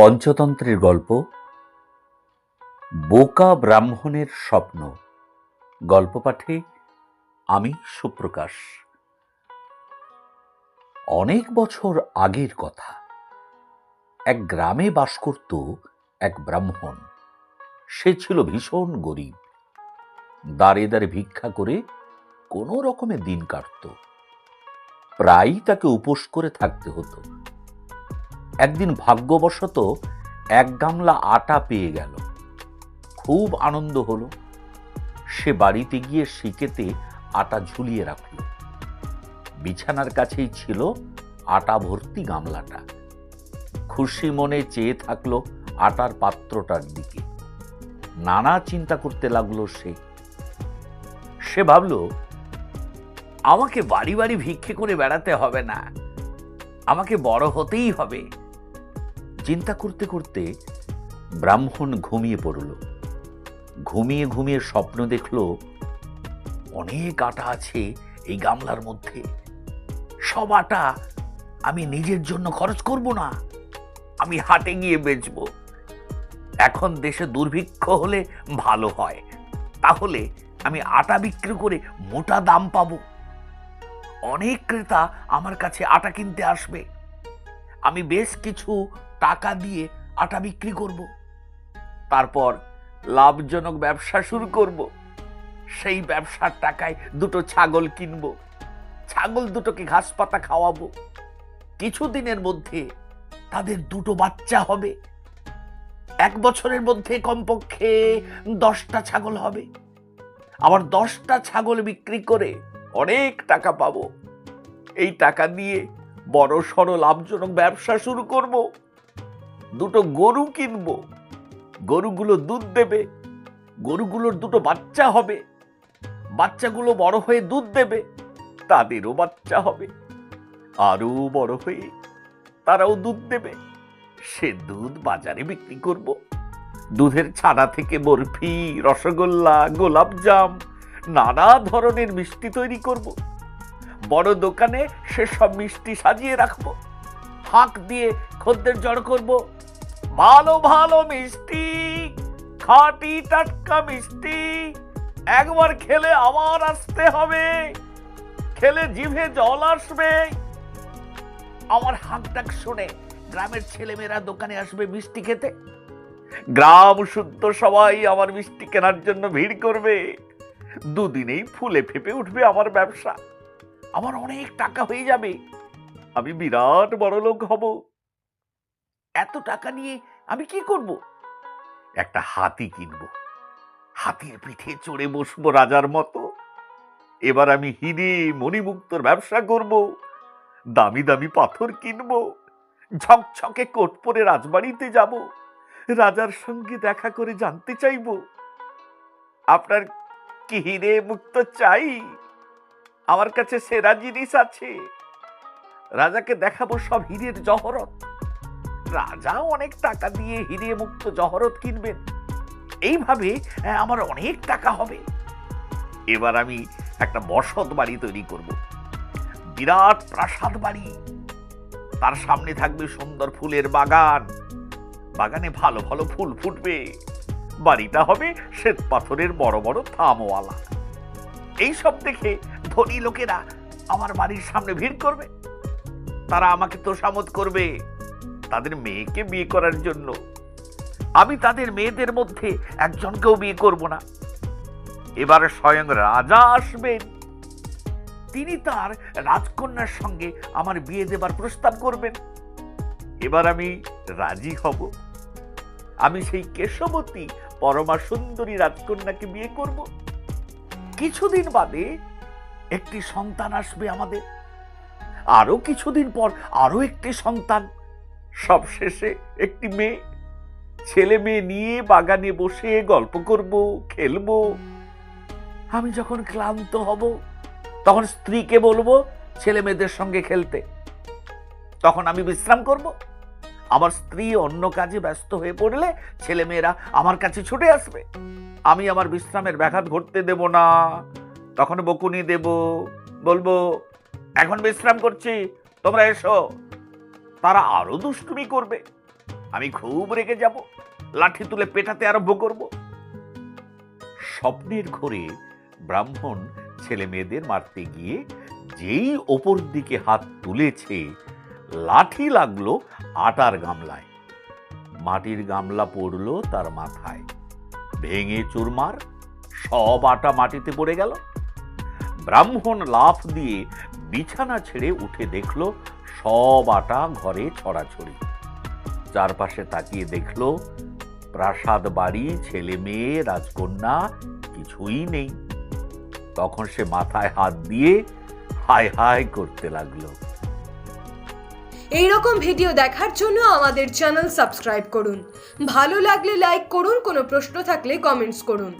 পঞ্চতন্ত্রের গল্প, বোকা ব্রাহ্মণের স্বপ্ন, গল্প পাঠে আমি সুপ্রকাশ। অনেক বছর আগের কথা, এক গ্রামে বাস করত এক ব্রাহ্মণ। সে ছিল ভীষণ গরিব। দাঁড়ে দাঁড়ে ভিক্ষা করে কোনো রকমে দিন কাটত। প্রায়ই তাকে উপোস করে থাকতে হতো। একদিন ভাগ্যবশত এক গামলা আটা পেয়ে গেল। খুব আনন্দ হলো। সে বাড়িতে গিয়ে শিকেতে আটা ঝুলিয়ে রাখল। বিছানার কাছেই ছিল আটা ভর্তি গামলাটা। খুশি মনে চেয়ে থাকল আটার পাত্রটার দিকে। নানা চিন্তা করতে লাগল সে। সে ভাবল, আমাকে বাড়ি বাড়ি ভিক্ষে করে বেড়াতে হবে না। আমাকে বড় হতেই হবে। চিন্তা করতে করতে ব্রাহ্মণ ঘুমিয়ে পড়ল। ঘুমিয়ে ঘুমিয়ে স্বপ্ন দেখল, অনেক আটা আছে এই গামলার মধ্যে। সব আটা আমি নিজের জন্য খরচ করব না, আমি হাটে গিয়ে বেচব। এখন দেশে দুর্ভিক্ষ হলে ভালো হয়, তাহলে আমি আটা বিক্রি করে মোটা দাম পাবো। অনেক ক্রেতা আমার কাছে আটা কিনতে আসবে। আমি বেশ কিছু টাকা দিয়ে আটা বিক্রি করব। তারপর লাভজনক ব্যবসা শুরু করব। সেই ব্যবসার টাকায় দুটো ছাগল কিনব। ছাগল দুটোকে ঘাস পাতা খাওয়াবো। কিছুদিনের মধ্যে তাদের দুটো বাচ্চা হবে। এক বছরের মধ্যে কমপক্ষে দশটা ছাগল হবে। আবার দশটা ছাগল বিক্রি করে অনেক টাকা পাবো। এই টাকা দিয়ে বড় সড় লাভজনক ব্যবসা শুরু করব। দুটো গরু কিনব। গরুগুলো দুধ দেবে। গরুগুলোর দুটো বাচ্চা হবে। বাচ্চাগুলো বড় হয়ে দুধ দেবে। তাদেরও বাচ্চা হবে। আরও বড় হয়ে তারাও দুধ দেবে। সে দুধ বাজারে বিক্রি করব। দুধের ছানা থেকে বরফি, রসগোল্লা, গোলাপজাম, নানা ধরনের মিষ্টি তৈরি করব। বড় দোকানে সেসব মিষ্টি সাজিয়ে রাখব। ফাঁক দিয়ে খদ্দের জড় করব। ভালো ভালো মিষ্টি, খাঁটি টাটকা মিষ্টি। একবার খেলে আবার আসতে হবে। খেলে জিভে জল আসবে। আমার হাঁক ডাক শুনে, গ্রামের ছেলেমেয়েরা দোকানে আসবে মিষ্টি খেতে। গ্রাম শুদ্ধ সবাই আমার মিষ্টি কেনার জন্য ভিড় করবে। দুদিনেই ফুলে ফেপে উঠবে আমার ব্যবসা। আমার অনেক টাকা হয়ে যাবে। আমি বিরাট বড় লোক হব। এত টাকা নিয়ে আমি কি করব? একটা হাতি কিনব। হাতির পিঠে চড়ে বসবো রাজার মতো। এবার আমি হিরে মণিমুক্তর ব্যবসা করব। দামি দামি পাথর কিনব। ঝকঝকে কোট পরে রাজবাড়িতে যাব। রাজার সঙ্গে দেখা করে জানতে চাইব। আপনার কি হিরে মুক্ত চাই? আমার কাছে সেরা জিনিস আছে। রাজাকে দেখাবো সব হীরের জহরত। রাজা অনেক টাকা দিয়ে হিরে মুক্ত জহরত কিনবেন। এইভাবে আহ, আমার অনেক টাকা হবে। এবার আমি একটা বসত বাড়ি তৈরি করব। বিরাট প্রাসাদ বাড়ি। তার সামনে থাকবে সুন্দর ফুলের বাগান। বাগানে ভালো ভালো ফুল ফুটবে। বাড়িটা হবে শ্বেত পাথরের বড় বড় থামওয়ালা। এইসব দেখে ধনী লোকেরা আমার বাড়ির সামনে ভিড় করবে। তারা আমাকে তোষামত করবে। তাদের মেয়েকে বিয়ে করার জন্য। আমি তাদের মেয়েদের মধ্যে একজনকেও বিয়ে করব না। এবার স্বয়ং রাজা আসবেন। তিনি তার রাজকন্যার সঙ্গে আমার বিয়ে দেবার প্রস্তাব করবেন। এবার আমি রাজি হব। আমি সেই কেশবতী পরমা সুন্দরী রাজকন্যাকে বিয়ে করব। কিছুদিন বাদে একটি সন্তান আসবে আমাদের। আরও কিছুদিন পর আরও একটি সন্তান সব শেষে একটি মেয়ে। ছেলে মেয়ে নিয়ে বাগানে বসে গল্প করব, খেলব। আমি যখন ক্লান্ত হব, তখন স্ত্রীকে বলব, ছেলে মেয়েদের সঙ্গে খেলতে। তখন আমি বিশ্রাম করব। আমার স্ত্রী অন্য কাজে ব্যস্ত হয়ে পড়লে ছেলে মেয়েরা আমার কাছে ছুটে আসবে। আমি আমার বিশ্রামের ব্যাঘাত ঘটতে দেব না। তখন বকুনি দেব, বলব এখন বিশ্রাম করছি। তোমরা এসো। তারা আরও দুষ্টুমি করবে। আমি খুব রেগে যাব। লাঠি তুলে পেটাতে আরম্ভ করব। স্বপ্নের ঘরে ব্রাহ্মণ ছেলে মেয়েদের মারতে গিয়ে যেই ওপর দিকে হাত তুলেছে, লাঠি লাগল আটার গামলায়। মাটির গামলা পড়ল তার মাথায়। ভেঙে চুরমার, সব আটা মাটিতে পড়ে গেল। ব্রাহ্মণ লাফ দিয়ে বিছানা ছেড়ে উঠে দেখল সব আটা ঘরে ছড়াছড়ি। চারপাশে তাকিয়ে দেখল প্রাসাদ বাড়ি, ছেলে মেয়ে, রাজকন্যা, কিছুই নেই। তখন সে মাথায় হাত দিয়ে হায় হায় করতে লাগল। এই রকম ভিডিও দেখার জন্য আমাদের চ্যানেল সাবস্ক্রাইব করুন। ভালো লাগলে লাইক করুন, কোনো প্রশ্ন থাকলে কমেন্টস করুন।